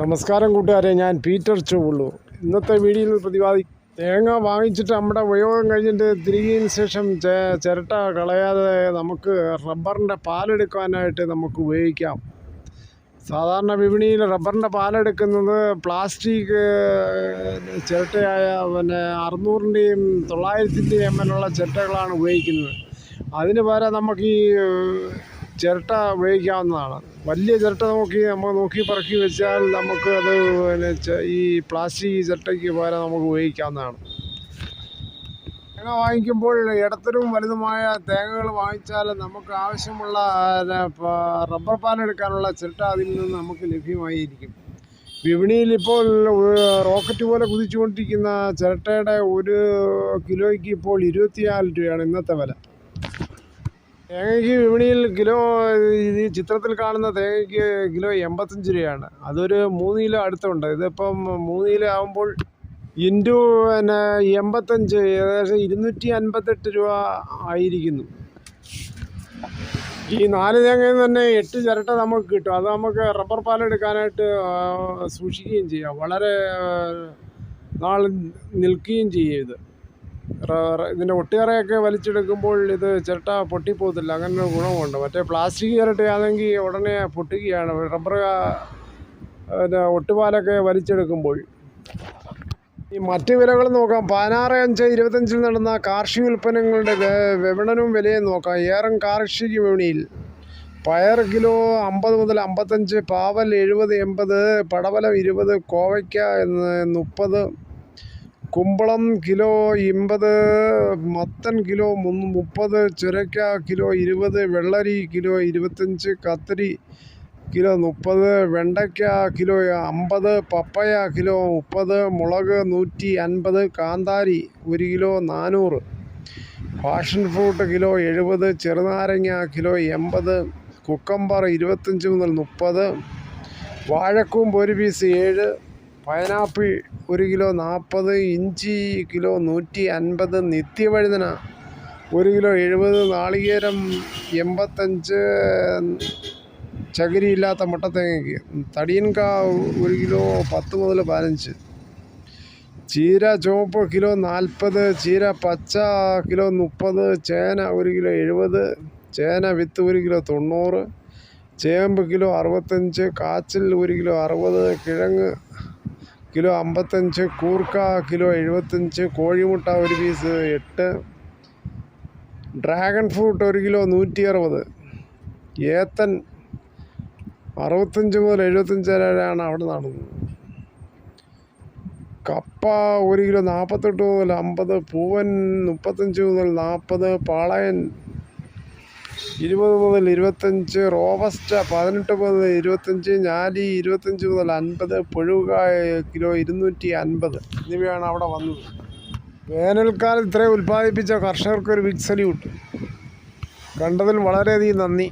നമസ്കാരം കൂട്ടുകാരെ ഞാൻ പീറ്റർ ചുവള്ളു ഇന്നത്തെ വീഡിയോയിൽ പ്രതിപാദി തേങ്ങ വാങ്ങിച്ചിട്ട് നമ്മുടെ ഉപയോഗം കഴിഞ്ഞിട്ട് തിരികെയതിന് ശേഷം ചിരട്ട കളയാതെ നമുക്ക് റബ്ബറിന്റെ പാലെടുക്കാനായിട്ട് നമുക്ക് ഉപയോഗിക്കാം. സാധാരണ വിപണിയിൽ റബ്ബറിന്റെ പാലെടുക്കുന്നത് പ്ലാസ്റ്റിക് ചിരട്ടയായ പിന്നെ അറുന്നൂറിന്റെയും തൊള്ളായിരത്തിന്റെയും എം എൽ ഉള്ള ചിരട്ടകളാണ് ഉപയോഗിക്കുന്നത്. അതിന് പകരം നമുക്ക് ഈ ചിരട്ട ഉപയോഗിക്കാവുന്നതാണ്. വലിയ ചിരട്ട നോക്കി നമ്മൾ നോക്കി പറക്കി വെച്ചാൽ നമുക്ക് അത് പിന്നെ ഈ പ്ലാസ്റ്റിക് ചിരട്ടയ്ക്ക് പകരം നമുക്ക് ഉപയോഗിക്കാവുന്നതാണ്. തേങ്ങ വാങ്ങിക്കുമ്പോൾ ഇടത്തരവും വലുതുമായ തേങ്ങകൾ വാങ്ങിച്ചാൽ നമുക്ക് ആവശ്യമുള്ള റബ്ബർ പാലെടുക്കാനുള്ള ചിരട്ട അതിൽ നിന്ന് നമുക്ക് ലഭ്യമായിരിക്കും. വിപണിയിൽ ഇപ്പോൾ റോക്കറ്റ് പോലെ കുതിച്ചുകൊണ്ടിരിക്കുന്ന ചിരട്ടയുടെ ഒരു കിലോയ്ക്ക് ഇപ്പോൾ ഇരുപത്തിനാല് രൂപയാണ് ഇന്നത്തെ വില. തേങ്ങയ്ക്ക് വിപണിയിൽ കിലോ ഈ ചിത്രത്തിൽ കാണുന്ന തേങ്ങയ്ക്ക് കിലോ എൺപത്തഞ്ച് രൂപയാണ്. അതൊരു മൂന്ന് കിലോ അടുത്തുണ്ട്. ഇതിപ്പം മൂന്ന് കിലോ ആകുമ്പോൾ ഇന്റു പിന്നെ എൺപത്തഞ്ച് ഏകദേശം ഇരുന്നൂറ്റി അൻപത്തെട്ട് രൂപ ആയിരിക്കുന്നു. ഈ നാല് തേങ്ങയിൽ തന്നെ എട്ട് ചിരട്ട നമുക്ക് കിട്ടും. അത് നമുക്ക് റബ്ബർ പാലെടുക്കാനായിട്ട് സൂക്ഷിക്കുകയും ചെയ്യാം. വളരെ നാൾ നിൽക്കുകയും ചെയ്യും ഇത്. ഇതിന്റെ ഒട്ടിയറയൊക്കെ വലിച്ചെടുക്കുമ്പോൾ ഇത് ചിരട്ട പൊട്ടിപ്പോകത്തില്ല. അങ്ങനെ ഒരു ഗുണമുണ്ട്. മറ്റേ പ്ലാസ്റ്റിക് ചിരട്ടയാണെങ്കിൽ ഉടനെ പൊട്ടുകയാണ്. റബ്ബർ പിന്നെ ഒട്ടുപാലൊക്കെ വലിച്ചെടുക്കുമ്പോൾ. ഈ മറ്റ് വിലകൾ നോക്കാം. പതിനാറ് അഞ്ച് ഇരുപത്തഞ്ചിൽ നടന്ന കാർഷിക ഉൽപ്പന്നങ്ങളുടെ വിപണനവും വിലയും നോക്കാം. ഏറം കാർഷിക വിപണിയിൽ പയർ കിലോ അമ്പത് മുതൽ അമ്പത്തഞ്ച് പാവൽ എഴുപത് എൺപത് പടവലം ഇരുപത് കോവയ്ക്ക മുപ്പത് കുമ്പളം കിലോ എൺപത് മത്തൻ കിലോ മുപ്പത് ചുരക്ക കിലോ ഇരുപത് വെള്ളരി കിലോ ഇരുപത്തഞ്ച് കത്തിരി കിലോ മുപ്പത് വെണ്ടയ്ക്ക കിലോ അമ്പത് പപ്പയ കിലോ മുപ്പത് മുളക് നൂറ്റി അൻപത് കാന്താരി ഒരു കിലോ നാനൂറ് പാഷൻ ഫ്രൂട്ട് കിലോ എഴുപത് ചെറുനാരങ്ങ കിലോ എൺപത് കുക്കമ്പർ ഇരുപത്തഞ്ച് മുതൽ മുപ്പത് വാഴക്കൂമ്പ് ഒരു പീസ് ഏഴ് പൈനാപ്പിൾ ഒരു കിലോ നാൽപ്പത് ഇഞ്ചി കിലോ നൂറ്റി അൻപത് നിത്യവഴുതന ഒരു കിലോ എഴുപത് നാളികേരം എൺപത്തഞ്ച് ചകിരിയില്ലാത്ത മുട്ടത്തേങ്ങയ്ക്ക്. തടിയൻക ഒരു കിലോ പത്ത് മുതൽ പതിനഞ്ച്. ചീര ചുവപ്പ് കിലോ നാൽപ്പത് ചീര പച്ച കിലോ മുപ്പത് ചേന ഒരു കിലോ എഴുപത് ചേന വിത്ത് ഒരു കിലോ തൊണ്ണൂറ് ചേമ്പ് കിലോ അറുപത്തഞ്ച് കാച്ചിൽ ഒരു കിലോ അറുപത് കിഴങ്ങ് കിലോ അമ്പത്തഞ്ച് കൂർക്ക കിലോ എഴുപത്തഞ്ച് കോഴിമുട്ട ഒരു പീസ് എട്ട് ഡ്രാഗൺ ഫ്രൂട്ട് ഒരു കിലോ നൂറ്റി അറുപത് ഏത്തൻ അറുപത്തഞ്ച് മുതൽ എഴുപത്തഞ്ച് വരെയാണ് അവിടെ നടന്നത്. കപ്പ ഒരു കിലോ നാൽപ്പത്തെട്ട് മുതൽ അമ്പത് പൂവൻ മുപ്പത്തഞ്ച് മുതൽ നാൽപ്പത് പാളയൻ ഇരുപത് മുതൽ ഇരുപത്തഞ്ച് റോബസ്റ്റ പതിനെട്ട് മുതൽ ഇരുപത്തഞ്ച് ഞാലി ഇരുപത്തഞ്ച് മുതൽ അൻപത് പുഴുകായ കിലോ ഇരുന്നൂറ്റി അൻപത് എന്നിവയാണ് അവിടെ വന്നത്. വേനൽക്കാലം ഇത്രയും ഉൽപ്പാദിപ്പിച്ച കർഷകർക്കൊരു ബിഗ് സല്യൂട്ട് കണ്ടതിൽ വളരെയധികം നന്ദി.